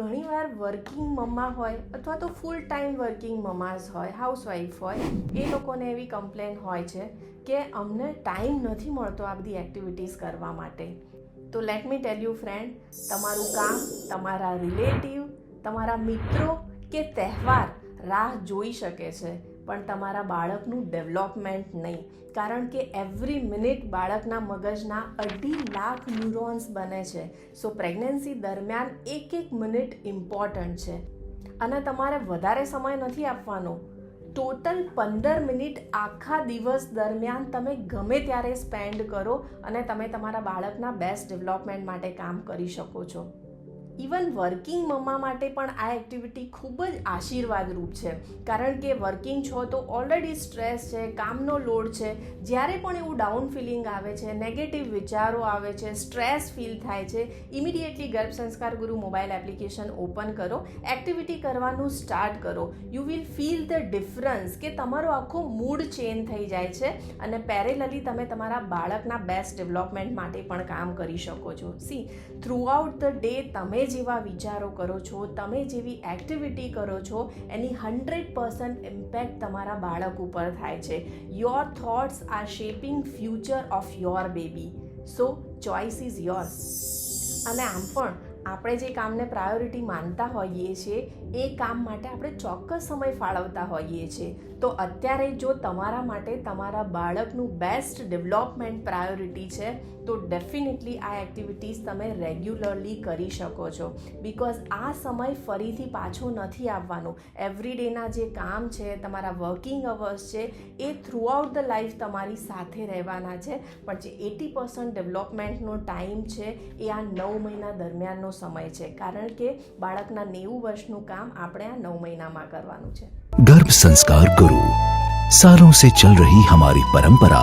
ઘણીવાર વર્કિંગ મમ્મા હોય અથવા તો ફૂલ ટાઈમ વર્કિંગ મમાઝ હોય હાઉસવાઈફ હોય, એ લોકોને એવી કમ્પ્લેન હોય છે કે અમને ટાઈમ નથી મળતો આ બધી એક્ટિવિટીઝ કરવા માટે. તો let me tell you friend તમારું કામ, તમારા રિલેટિવ તમારા મિત્રો કે તહેવાર રાહ જોઈ શકે છે. પણ તમારા બાળકનું ડેવલપમેન્ટ નહીં. કારણ કે એવરી મિનિટ બાળકના મગજના અઢી લાખ ન્યુરોન્સ બને છે. સો પ્રેગ્નન્સી દરમિયાન એક એક મિનિટ ઇમ્પોર્ટન્ટ છે. અને તમારે વધારે સમય નથી આપવાનો. ટોટલ પંદર મિનિટ આખા દિવસ દરમિયાન તમે ગમે ત્યારે સ્પેન્ડ કરો અને તમે તમારા બાળકના બેસ્ટ ડેવલપમેન્ટ માટે કામ કરી શકો છો. ઇવન વર્કિંગ મમ્મા માટે પણ આ એક્ટિવિટી ખૂબ જ આશીર્વાદરૂપ છે. કારણ કે વર્કિંગ છો તો ઓલરેડી સ્ટ્રેસ છે, કામનો લોડ છે. જ્યારે પણ એવું ડાઉન ફિલિંગ આવે છે નેગેટિવ વિચારો આવે છે સ્ટ્રેસ ફીલ થાય છે immediately Garbh Sanskar Guru mobile application open કરો. એક્ટિવિટી કરવાનું સ્ટાર્ટ કરો. You will feel the difference કે તમારો આખો મૂડ ચેન્જ થઈ જાય છે અને પેરેલલી તમે તમારા બાળકના બેસ્ટ ડેવલપમેન્ટ માટે પણ કામ કરી શકો છો. સી થ્રુઆઉટ ધ ડે તમે જેવા વિચારો કરો છો, તમે જેવી એક્ટિવિટી કરો છો, એની હંડ્રેડ પર્સન્ટ ઇમ્પેક્ટ તમારા બાળક ઉપર થાય છે. Your thoughts are shaping future of your baby so choice is yours અને આમ પણ આપણે જે કામને પ્રાયોરિટી માનતા હોઈએ છીએ, એ કામ માટે આપણે ચોક્કસ સમય ફાળવતા હોઈએ છીએ. તો અત્યારે જો તમારા માટે તમારા બાળકનું બેસ્ટ ડેવલપમેન્ટ પ્રાયોરિટી છે, તો ડેફિનેટલી આ એક્ટિવિટીઝ તમે રેગ્યુલરલી કરી શકો છો. બિકોઝ આ સમય ફરીથી પાછો નથી આવવાનો. એવરીડેના જે કામ છે, તમારા વર્કિંગ અવર્સ છે, એ થ્રુ આઉટ ધ લાઈફ તમારી સાથે રહેવાના છે. પણ જે એટી પર્સન્ટ ડેવલપમેન્ટનો ટાઈમ છે, એ આ નવ મહિના દરમિયાનનો સમય છે કારણ કે બાળકના નેવું વર્ષનું કામ આપણે આ નવ મહિનામાં કરવાનું છે गर्भ संस्कार गुरु सालों से चल रही हमारी परंपरा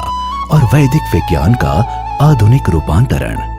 और वैदिक विज्ञान का आधुनिक रूपांतरण